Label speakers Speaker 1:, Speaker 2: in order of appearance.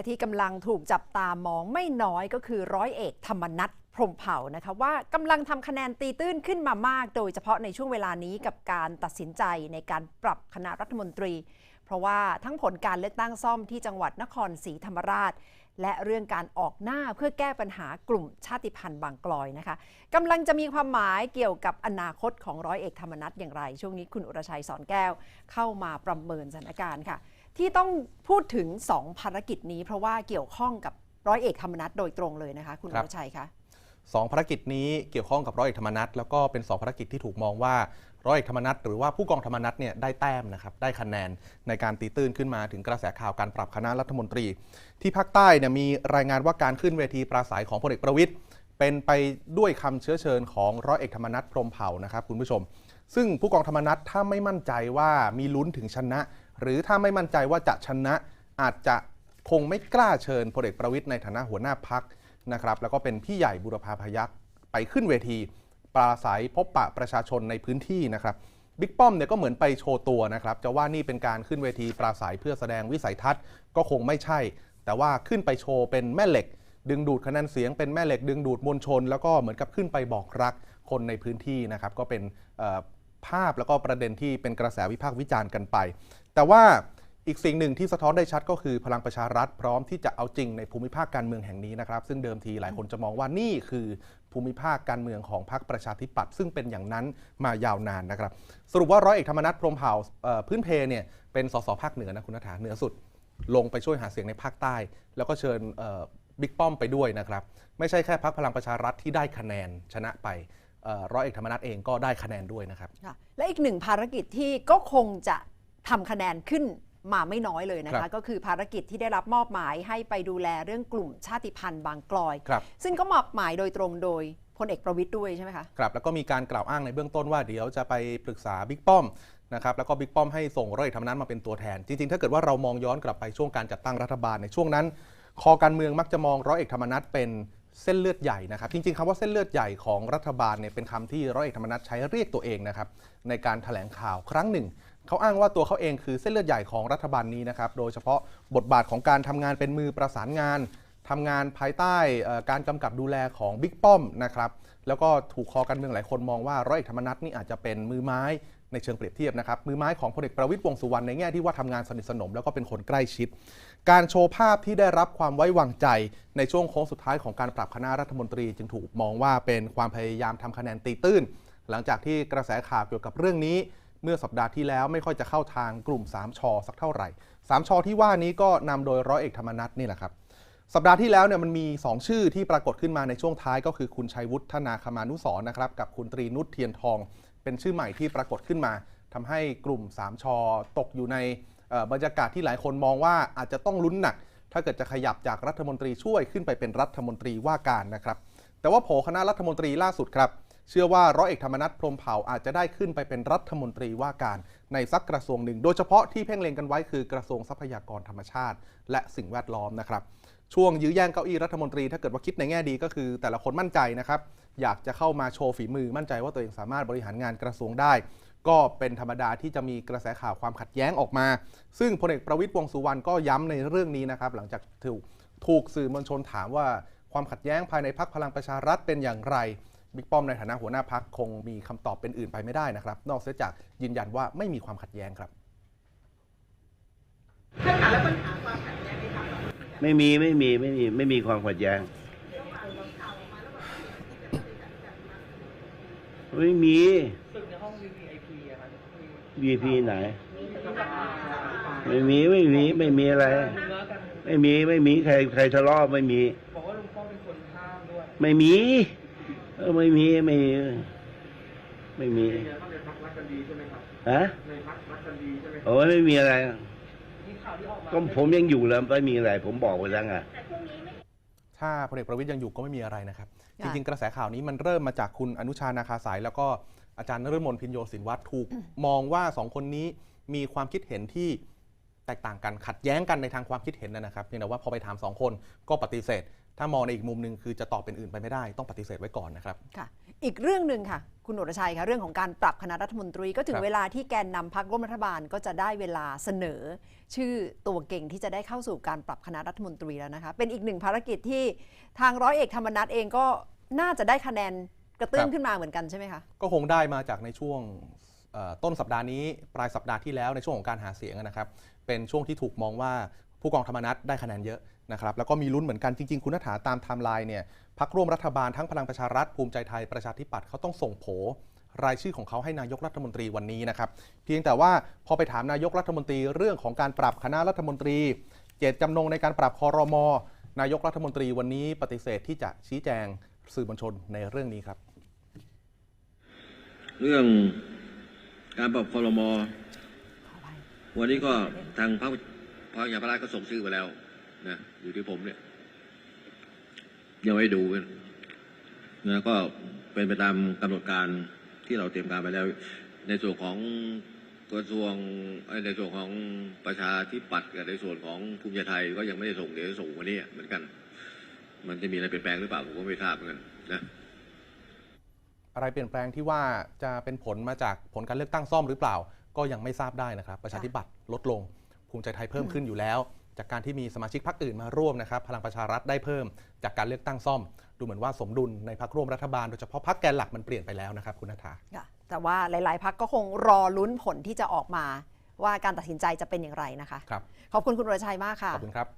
Speaker 1: และที่กำลังถูกจับตามองไม่น้อยก็คือร้อยเอกธรรมนัฐพรมเผ่านะคะว่ากำลังทำคะแนนตีตื้นขึ้นมามาก โดยเฉพาะในช่วงเวลานี้กับการตัดสินใจในการปรับคณะรัฐมนตรี เพราะว่าทั้งผลการเลือกตั้งซ่อมที่จังหวัดนครศรีธรรมราช และเรื่องการออกหน้าเพื่อแก้ปัญหากลุ่มชาติพันธุ์บางกลอยนะคะกำลังจะมีความหมายเกี่ยวกับอนาคตของร้อยเอกธรรมนัฐอย่างไร ช่วงนี้คุณอุรชัยสอนแก้ว เข้ามาประเมินสถานการณ์ค่ะ ที่ต้องพูดถึง 2 ภารกิจนี้ เพราะว่าเกี่ยวข้องกับร้อยเอกธรรมนัฐโดยตรงเลยนะคะ คุณ
Speaker 2: ครั
Speaker 1: อุ
Speaker 2: บ
Speaker 1: รชัยคะ
Speaker 2: สองภารกิจนี้เกี่ยวข้องกับร้อยเอกธรรมนัฐแล้วก็เป็นสองภารกิจที่ถูกมองว่าร้อยเอกธรรมนัฐหรือว่าผู้กองธรรมนัฐเนี่ยได้แต้มนะครับได้คะแนนในการตีตื้นขึ้นมาถึงกระแสข่าวการปรับคณะรัฐมนตรี ที่ภาคใต้เนี่ยมีรายงานว่าการขึ้นเวทีปราศัยของพลเอกประวิตยเป็นไปด้วยคำเชื้อเชิญของร้อยเอกธรรมนัฐพรหมเผ่านะครับคุณผู้ชม ซึ่งผู้กองธรรมนัฐถ้าไม่มั่นใจว่ามีลุ้นถึงชนะ หรือถ้าไม่มั่นใจว่าจะชนะอาจจะคงไม่กล้าเชิญพลเอกประวิตยในฐานะหัวหน้าพักนะครับแล้วก็เป็นพี่ใหญ่บุรพาพยักษ์ไปขึ้นเวที ปราศัยพบปะประชาชนในพื้นที่นะครับบิ๊กป้อมเนี่ยก็เหมือนไปโชว์ตัวนะครับจะว่านี่เป็นการขึ้นเวทีปราศัยเพื่อแสดงวิสัยทัศน์ก็คงไม่ใช่ แต่ว่าขึ้นไปโชว์เป็นแม่เหล็ก ดึงดูดคะแนนเสียงเป็นแม่เหล็ก ดึงดูดมวลชน แล้วก็เหมือนกับขึ้นไปบอกรักคนในพื้นที่นะครับก็เป็น ภาพแล้วก็ประเด็นที่เป็นกระแสวิพากษ์วิจารณ์กันไป แต่ว่าอีกสิ่งหนึ่งที่สะท้อนได้ชัดก็คือพลังประชารัฐพร้อมที่จะเอาจริงในภูมิภาคการเมืองแห่งนี้นะครับซึ่งเดิมทีหลายคนจะมองว่านี่คือภูมิภาคการเมืองของพรรคประชาธิปัตย์ซึ่งเป็นอย่างนั้นมายาวนานนะครับสรุปว่าร้อยเอกธรรมนัฐพรมเผ่าพื้นเพเนี่ยเป็นสสภาคเหนือนะคุณนัฐาเหนือสุด ลงไปช่วยหาเสียงในภาคใต้ แล้วก็เชิญบิ๊กป้อมไปด้วยนะครับไม่ใช่แค่พรรคพลังประชารัฐที่ได้คะแนนชนะไป ร้อยเอกธรรมนัฐเองก็ได้คะแนนด้วยนะครับ
Speaker 1: ค่ะและอีกหนึ่งภารกิจที่ก็คงจะทำคะแนนขึ้นมาไม่น้อยเลยนะ
Speaker 2: ครั
Speaker 1: คะ
Speaker 2: บ
Speaker 1: ก็คือภารกิจที่ได้รับมอบหมายให้ไปดูแลเรื่องกลุ่มชาติพันธุ์บางกลอย
Speaker 2: ครับ
Speaker 1: ซึ่งก็มอบหมายโดยตรงโดยพลเอกประวิตยด้วยใช่ไหมคะ
Speaker 2: ครับแล้วก็มีการกล่าวอ้างในเบื้องต้นว่าเดี๋ยวจะไปปรึกษาบิ๊กป้อมนะครับแล้วก็บิ๊กป้อมให้ส่งร้อยเอกธรรมนัฐมาเป็นตัวแทน จริงๆ ถ้าเกิดว่าเรามองย้อนกลับไปช่วงการจัดตั้งรัฐบาลในช่วงนั้น คอการเมืองมักจะมองร้อยเอกธรรมนัฐเป็น เส้นเลือดใหญ่นะครับ จริงๆคำว่าเส้นเลือดใหญ่ของรัฐบาลเนี่ยเป็นคำที่ร้อยเอกธรรมนัฐใช้เรียกตัวเองนะครับในการแถลงข่าวครั้งหนึ่งเขาอ้างว่าตัวเขาเองคือเส้นเลือดใหญ่ของรัฐบาลนี้นะครับโดยเฉพาะบทบาทของการทำงานเป็นมือประสานงานทำงานภายใต้การกำกับดูแลของบิ๊กป้อมนะครับแล้วก็ถูกคอการเมืองหลายคนมองว่าร้อยเอกธรรมนัฐนี่อาจจะเป็นมือไม้ ในเชิงเปรียบเทียบนะครับมือไม้ของพลเอกประวิตยวงสุวรรณในแง่ที่ว่าทำงานสนิทสนม แล้วก็เป็นคนใกล้ชิด การโชว์ภาพที่ได้รับความไว้วางใจ ในช่วงโค้งสุดท้ายของการปรับคณะรัฐมนตรี จึงถูกมองว่าเป็นความพยายามทำคะแนนตีตื้น หลังจากที่กระแสข่าวเกี่ยวกับเรื่องนี้ เมื่อสัปดาห์ที่แล้วไม่ค่อยจะเข้าทางกลุ่ม 3ชอสักเท่าไหร่ 3ชอที่ว่านี้ก็นำโดยร้อยเอกธรรมนัฐนี่แหละครับสัปดาห์ที่แล้วเนี่ยมันมี 2 ชื่อที่ปรากฏขึ้นมาในช่วงท้ายก็คือคุณชัยวุฒนาคมานุสร์นะครับกับคุณตรีนุชเทียนทอง เป็นชื่อใหม่ที่ปรากฏขึ้นมาทำให้กลุ่ม 3ชอตกอยู่ในบรรยากาศที่หลายคนมองว่าอาจจะต้องลุ้นหนัก ถ้าเกิดจะขยับจากรัฐมนตรีช่วยขึ้นไปเป็นรัฐมนตรีว่าการนะครับ แต่ว่าโผคณะรัฐมนตรีล่าสุดครับ เชื่อว่าร้อยเอกธรรมนัฐพรมเผ่าอาจจะได้ขึ้นไปเป็นรัฐมนตรีว่าการในสักกระทรวงหนึ่ง โดยเฉพาะที่เพ่งเล็งกันไว้คือกระทรวงทรัพยากรธรรมชาติ และสิ่งแวดล้อมนะครับ ช่วงยื้อแย่งเก้าอี้รัฐมนตรี ถ้าเกิดว่าคิดในแง่ดีก็คือ แต่ละคนมั่นใจนะครับ อยากจะเข้ามาโชว์ฝีมือมั่นใจว่าตัวเองสามารถบริหารงานกระทรวงได้ ก็เป็นธรรมดาที่จะมีกระแสข่าวความขัดแย้งออกมา ซึ่งพลเอกประวิตยวงสุวรรณก็ย้ำในเรื่องนี้นะครับหลังจากถูกถูกสื่อมวลชนถามว่าความขัดแย้งภายในพรรคพลังประชารัฐเป็นอย่างไร บิ๊กป้อมในฐานะหัวหน้าพักคงมีคำตอบเป็นอื่นไปไม่ได้นะครับ นอกเสียจากยืนยันว่าไม่มีความขัดแย้งครับ
Speaker 3: ท่านคะแล้วปัญหาความขัดแย้งในทาง
Speaker 4: ไม่มีไม่มีไม่มีไม่มีความขัดแย้งไม่มี
Speaker 3: ตึกในห้อง VIP อะครับ
Speaker 4: VIP ไหน ไม่มีไม่มีไม่มีอะไร
Speaker 3: เนื้อกัน
Speaker 4: ไม่มีไม่มีใครใครทะเลาะไม่มี
Speaker 3: บอกว่าลุงป้อมเป็นคนห้ามด้วย
Speaker 4: ไม่มีเออไม่มีไม่มีไม่มี
Speaker 3: ในพักรักกันดีใช่ไหมครับ
Speaker 4: ฮะ
Speaker 3: ในพักรักกันดีใช่ไหมครับ
Speaker 4: โอ้ยไม่มีอะไร
Speaker 3: มีข่าวที่ออกมา
Speaker 4: ก็ผมยังอยู่แล้วไม่มีอะไร ผมบอกไปแล้วไง
Speaker 2: ถ้าพลเอกประวิตยยังอยู่ก็ไม่มีอะไรนะครับจ
Speaker 1: ค่ะ
Speaker 2: ริง ๆ กระแสข่าวนี้มันเริ่มมาจากคุณอนุชานาคาสาย แล้วก็อาจารย์นฤมลพินโยสินวัตรถูก มองว่าสองคนนี้มีความคิดเห็นที่ แตกต่างกันขัดแย้งกันในทางความคิดเห็นนะครับเพียงแต่ว่าพอไปถามสองคนก็ปฏิเสธ ถ้ามองในอีกมุมหนึ่งคือจะตอบเป็นอื่นไปไม่ได้ ต้องปฏิเสธไว้ก่อนนะครับ
Speaker 1: ค่ะ อีกเรื่องหนึ่งค่ะ คุณอรชัยค่ะเรื่องของการปรับคณะรัฐมนตรี ก็ถึ
Speaker 2: ค
Speaker 1: ง
Speaker 2: รับ
Speaker 1: เวลาที่แกนนำพักร่วมรัฐบาลก็จะได้เวลาเสนอ ชื่อตัวเก่งที่จะได้เข้าสู่การปรับคณะรัฐมนตรีแล้วนะคะเป็นอีกหนึ่งภารกิจที่ทางร้อยเอกธรรมนัฐเองก็น่าจะได้คะแนนกระตุ้นขึ้นมาเหมือนกันใช่ไหมคะ
Speaker 2: ก็คงได้มาจากในช่วงเอ่อ ต้นสัปดาห์นี้ปลายสัปดาห์ที่แล้วในช่วงของการหาเสียงนะครับ เป็นช่วงที่ถูกมองว่าผู้กองธรรมนัฐได้คะแนนเยอะนะครับแล้วก็มีลุ้นเหมือนกันจริง ๆ คุณนัฐาตามไทม์ไลน์เนี่ยพักร่วมรัฐบาลทั้งพลังประชารัฐภูมิใจไทยประชาธิปัตย์เขาต้องส่งโผรายชื่อของเขาให้นายกรัฐมนตรีวันนี้นะครับ เพียงแต่ว่าพอไปถามนายกรัฐมนตรีเรื่องของการปรับคณะรัฐมนตรี เจตจำนงในการปรับคอรมนายกรัฐมนตรีวันนี้ปฏิเสธที่จะชี้แจงสื่อมวลชนในเรื่องนี้ครับ
Speaker 5: เรื่อง การปรับคอรมอวันนี้ก็ทางพรรคพรรคยาพราชก็ส่งชื่อมาแล้วนะอยู่ที่ผมเนี่ย ยังไม่ดูกันนะก็เป็นไปตามกำหนดการที่เราเตรียมการไปแล้ว ในส่วนของกระทรวงเอ้ยในส่วนของประชาธิปัตย์กับในส่วนของภูมิใจไทยก็ยังไม่ได้ส่งเดี๋ยวจะส่งวันนี้เหมือนกัน มันจะมีอะไรเปลี่ยนแปลงหรือเปล่าผมก็ไม่ทราบเหมือนกันนะ
Speaker 2: อะไรเปลี่ยนแปลงที่ว่าจะเป็นผลมาจากผลการเลือกตั้งซ่อมหรือเปล่า ก็ยังไม่ทราบได้นะครับ ประชาธิปัตย์ลดลง ภูมิใจไทยเพิ่มขึ้นอยู่แล้ว จากการที่มีสมาชิกพรรคอื่นมาร่วมนะครับ พลังประชารัฐได้เพิ่มจากการเลือกตั้งซ่อม ดูเหมือนว่าสมดุลในพรรคร่วมรัฐบาลโดยเฉพาะพรรคแกนหลักมันเปลี่ยนไปแล้วนะครับคุณนัทธา
Speaker 1: ค่ะแต่ว่าหลาย ๆพักก็คงรอลุ้นผลที่จะออกมา ว่าการตัดสินใจจะเป็นอย่างไรนะคะ
Speaker 2: ครับ
Speaker 1: ขอบคุณคุณอรชัยมากค่ะ
Speaker 2: ขอบคุณครับ